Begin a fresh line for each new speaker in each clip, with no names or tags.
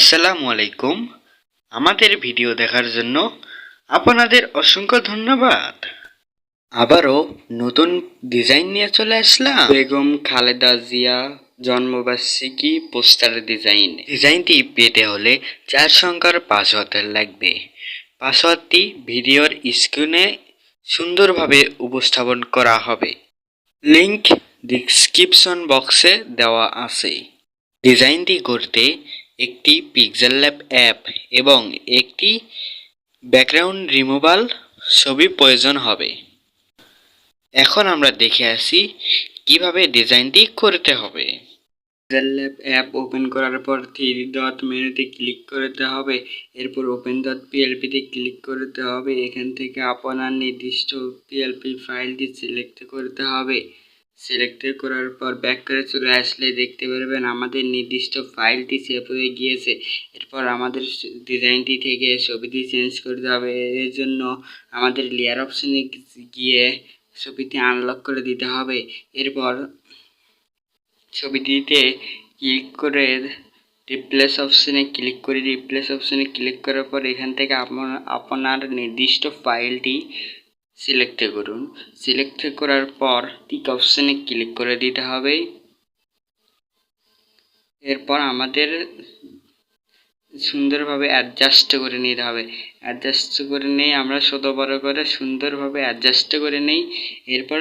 আসসালামু আলাইকুম। আমাদের ভিডিও দেখার জন্য আপনাদের অসংখ্য ধন্যবাদ। আবারও নতুন ডিজাইন নিয়ে চলে আসলাম। বেগম খালেদা জিয়া জন্মবার্ষিকী পোস্টার ডিজাইন। ডিজাইনটি পেতে হলে চার সংখ্যার পাসওয়ার্ড লাগবে। পাসওয়ার্ডটি ভিডিওর স্ক্রিনে সুন্দরভাবে উপস্থাপন করা হবে। লিংক ডিসক্রিপশন বক্সে দেওয়া আছে। ডিজাইনটি করতে একটি পিক্সেল ল্যাব অ্যাপ এবং একটি ব্যাকগ্রাউন্ড রিমুভাল ছবি প্রয়োজন হবে। এখন আমরা দেখে আসি কীভাবে ডিজাইনটি করতে হবে। পিক্সেল ল্যাব অ্যাপ ওপেন করার পর থ্রি ডট মেনুতে ক্লিক করতে হবে। এরপর ওপেন ডট পিএলপিতে ক্লিক করতে হবে। এখান থেকে আপনার নির্দিষ্ট পিএলপি ফাইলটি সিলেক্ট করতে হবে। সিলেক্ট করার পর ব্যাক করে চলে আসলে দেখতে পারবেন আমাদের নির্দিষ্ট ফাইলটি সেভ হয়ে গিয়েছে। এরপর আমাদের ডিজাইনটি থেকে ছবিটি চেঞ্জ করতে হবে। এর জন্য আমাদের লেয়ার অপশনে গিয়ে ছবিটি আনলক করে দিতে হবে। এরপর ছবিটিতে ক্লিক করে রিপ্লেস অপশনে ক্লিক করে রিপ্লেস অপশনে ক্লিক করার পর এখান থেকে আপনার নির্দিষ্ট ফাইলটি সিলেক্ট করুন। সিলেক্ট করার পর টিক অপশানে ক্লিক করে দিতে হবে। এরপর আমাদের সুন্দরভাবে অ্যাডজাস্ট করে নিতে হবে। অ্যাডজাস্ট করে নিয়ে আমরা ছোট বড় করে সুন্দরভাবে অ্যাডজাস্ট করে নেই। এরপর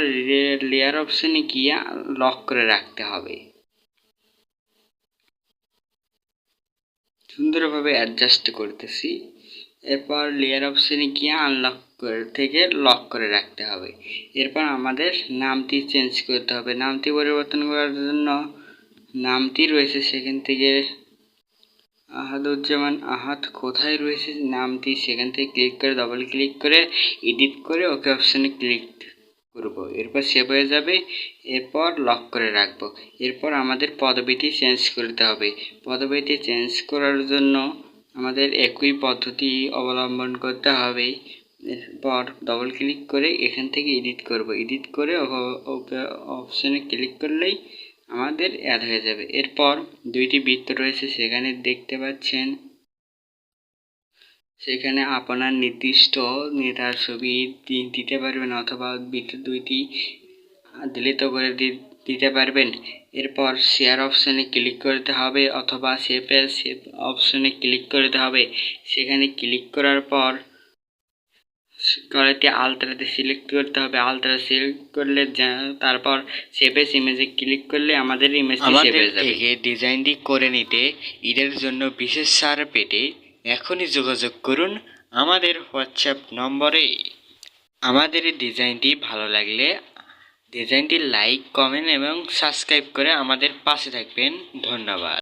লেয়ার অপশানে গিয়ে লক করে রাখতে হবে। সুন্দরভাবে অ্যাডজাস্ট করতেছি। এরপর লেয়ার অপশানে গিয়ে আনলক করে, থেকে লক করে রাখতে হবে। এরপর আমাদের নামটি চেঞ্জ করতে হবে। নামটি পরিবর্তন করার জন্য নামটি রয়েছে সেখান থেকে আহাদুজ্জামান আহাত কোথায় রয়েছে? নামটি সেখান থেকে ক্লিক করে ডবল ক্লিক করে এডিট করে ওকে অপশানে ক্লিক করব। এরপর সেভ হয়ে যাবে। এরপর লক করে রাখব। এরপর আমাদের পদবিটি চেঞ্জ করতে হবে। পদবিটি চেঞ্জ করার জন্য আমাদের একই পদ্ধতি অবলম্বন করতে হবে। এরপর ডবল ক্লিক করে এখান থেকে এডিট করব। এডিট করে অপশানে ক্লিক করলেই আমাদের অ্যাড হয়ে যাবে। এরপর দুইটি বৃত্ত রয়েছে, সেখানে দেখতে পাচ্ছেন। সেখানে আপনার নির্দিষ্ট নেতার ছবি দিতে পারবেন অথবা বৃত্ত দুইটি ডিলিট করে দিতে পারবেন। এরপর শেয়ার অপশানে ক্লিক করতে হবে অথবা সেভে সেভ অপশানে ক্লিক করতে হবে। সেখানে ক্লিক করার পর করাতে আলট্রাতে সিলেক্ট করতে হবে। আলট্রা সিলেক্ট করলে তারপর সেভেস ইমেজে ক্লিক করলে আমাদের হয়ে যাবে। থেকে ডিজাইনটি করে নিতে ঈদের জন্য বিশেষ সার পেতে এখনই যোগাযোগ করুন আমাদের হোয়াটসঅ্যাপ নম্বরে। আমাদের ডিজাইনটি ভালো লাগলে ডিজাইনটি লাইক কমেন্ট এবং সাবস্ক্রাইব করে আমাদের পাশে থাকবেন। ধন্যবাদ।